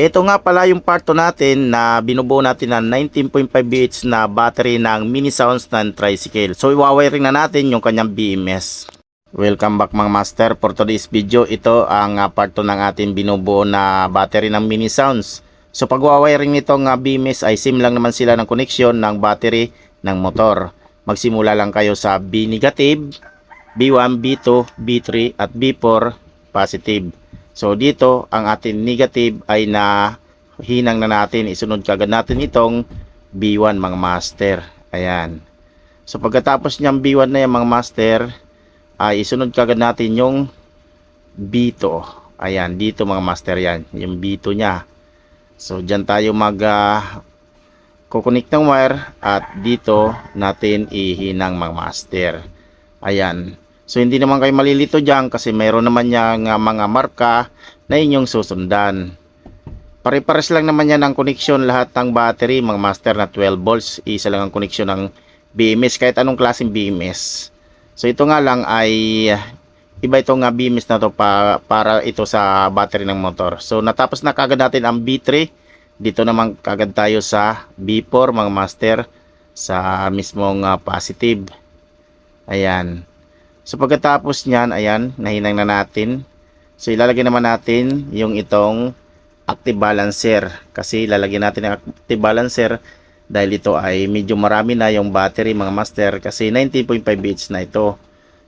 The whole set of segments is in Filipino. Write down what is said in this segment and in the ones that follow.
Ito nga pala yung part 2 natin na binubuo natin ng 19.5 BH na battery ng mini sounds ng tricycle. So iwawiring na natin yung kanyang BMS. Welcome back mga master. For today's video, ito ang ah, part 2 ng ating binubuo na battery ng mini sounds. So pag wiring nitong uh, BMS ay sim lang naman sila ng connection ng battery ng motor. Magsimula lang kayo sa B negative, B1, B2, B3 at B4 positive. So dito ang ating negative ay na hinang na natin. Isunod kagad natin itong B1 mga master. Ayan. So pagkatapos niyang B1 na yan mga master, ay isunod kagad natin yung B2. Ayan, dito mga master yan. Yung B2 niya. So dyan tayo mag uh, kukunik ng wire at dito natin ihinang mga master. Ayan. So hindi naman kayo malilito dyan kasi mayroon naman yang uh, mga marka na inyong susundan. Pare-pares lang naman yan ang connection lahat ng battery mga master na 12 volts. Isa lang ang connection ng BMS kahit anong klaseng BMS. So ito nga lang ay iba itong uh, BMS na to pa, para ito sa battery ng motor. So natapos na kagad natin ang B3. Dito naman kagad tayo sa B4 mga master sa mismong uh, positive. Ayan. So pagkatapos niyan, ayan, nahinang na natin. So ilalagay naman natin yung itong active balancer kasi ilalagay natin ang active balancer dahil ito ay medyo marami na yung battery mga master kasi 19.5 bits na ito.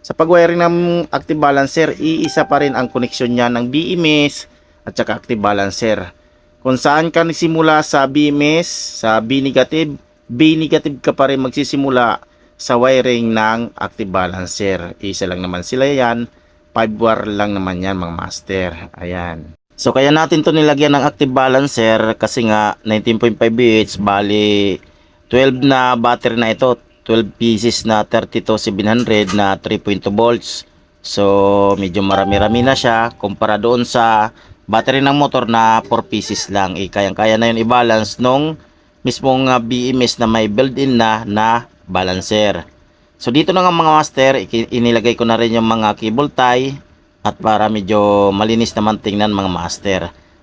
Sa pag-wiring ng active balancer, iisa pa rin ang connection niya ng BMS at saka active balancer. Kung saan ka nagsimula sa BMS, sa B negative, B negative ka pa rin magsisimula sa wiring ng active balancer. Isa lang naman sila yan. 5 wire lang naman yan mga master. Ayan. So kaya natin to nilagyan ng active balancer kasi nga 19.5 bits bali 12 na battery na ito. 12 pieces na 32700 na 3.2 volts. So medyo marami-rami na siya kumpara doon sa battery ng motor na 4 pieces lang. Eh, kayang-kaya na yun i-balance nung mismong uh, BMS na may built-in na na balancer. So dito na nga mga master, inilagay ko na rin yung mga cable tie at para medyo malinis naman tingnan mga master.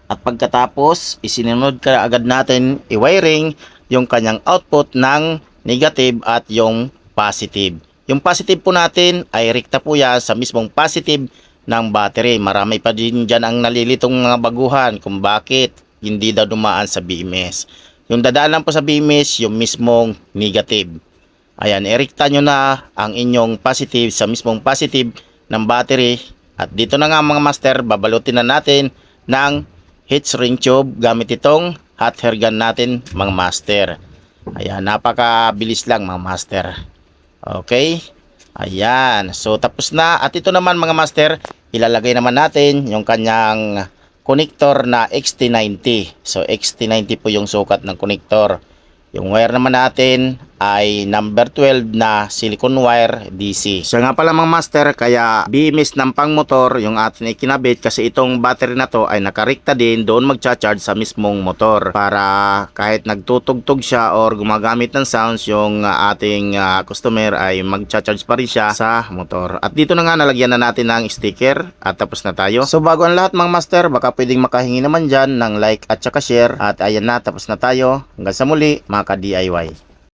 At pagkatapos, isinunod ka agad natin i-wiring yung kanyang output ng negative at yung positive. Yung positive po natin ay rekta po yan sa mismong positive ng battery. Marami pa din dyan ang nalilitong mga baguhan kung bakit hindi daw dumaan sa BMS. Yung dadaan lang po sa BMS, yung mismong negative. Ayan, erikta nyo na ang inyong positive sa mismong positive ng battery. At dito na nga mga master, babalutin na natin ng heat shrink tube gamit itong hot hair gun natin mga master. Ayan, napakabilis lang mga master. Okay? Ayan, so tapos na. At ito naman mga master, ilalagay naman natin yung kanyang connector na XT90. So XT90 po yung sukat ng connector. Yung wire naman natin ay number 12 na silicone wire DC. So nga pala mga master, kaya BMS ng pangmotor yung atin ikinabit kasi itong battery na to ay nakarikta din doon magcha-charge sa mismong motor para kahit nagtutugtog siya or gumagamit ng sounds yung ating uh, customer ay magcha-charge pa rin siya sa motor. At dito na nga nalagyan na natin ng sticker at tapos na tayo. So bago ang lahat mga master, baka pwedeng makahingi naman dyan ng like at saka share at ayan na tapos na tayo. Hanggang sa muli mga maka-DIY.